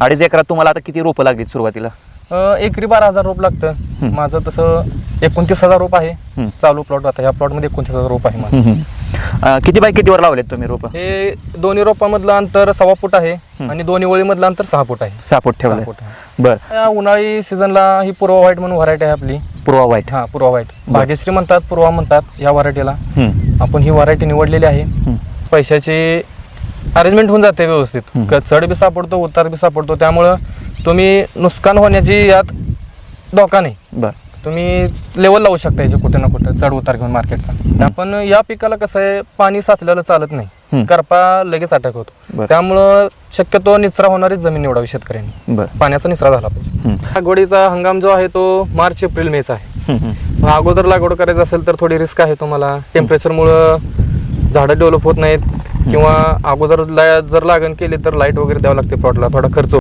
अडीच एकरात तुम्हाला आता किती रोपं लागली सुरुवातीला? अ, एकरी बारा हजार रोप लागतं. माझं तसं एकोणतीस हजार रोप आहे. चालू प्लॉट आता ह्या प्लॉटमध्ये एकोणतीस हजार रोप आहे माझं. अं, किती बाय कितीवर लावलेत तुम्ही रोपं? हे दोन्ही रोपामधलं अंतर सव्वा फूट आहे आणि दोन्ही ओळीमधलं अंतर सहा फूट आहे. सहा फूट ठेवलंय. सहा फूट आहे. बर. या उन्हाळी सीझनला ही पूर्वा व्हाईट म्हणून व्हरायटी आहे आपली. पूर्वा वाईट हा पूर्वा व्हाईट. भाग्यश्री म्हणतात पूर्वा म्हणतात या व्हरायटीला. हम्म. आपण ही व्हरायटी निवडलेली आहे. पैशाची अरेंजमेंट होऊन जाते व्यवस्थित. चढ बी सापडतो उतार बी सापडतो त्यामुळं तुम्ही नुकसान होण्याची यात धोका नाही. बर. तुम्ही लेवल लावू शकता याचे कुठे ना कुठे चढ उतार घेऊन मार्केटचा आपण या पिकाला कसं आहे पाणी साचलेलं चालत. नाही. करपा लगेच अटॅक होतो. त्यामुळं शक्यतो निचरा होणारीच जमीन निवडावी शेतकऱ्यांनी. पाण्याचा निचरा झाला पाहिजे. लागवडीचा हंगाम जो आहे तो मार्च एप्रिल मेचा आहे. अगोदर लागवड करायचं असेल तर थोडी रिस्क आहे तुम्हाला. टेम्परेचरमुळं झाडं डेव्हलप होत नाहीत. किंवा अगोदर ला- जर लागण केली तर लाइट वगैरे द्यावं लागते प्लॉटला थोडा खर्च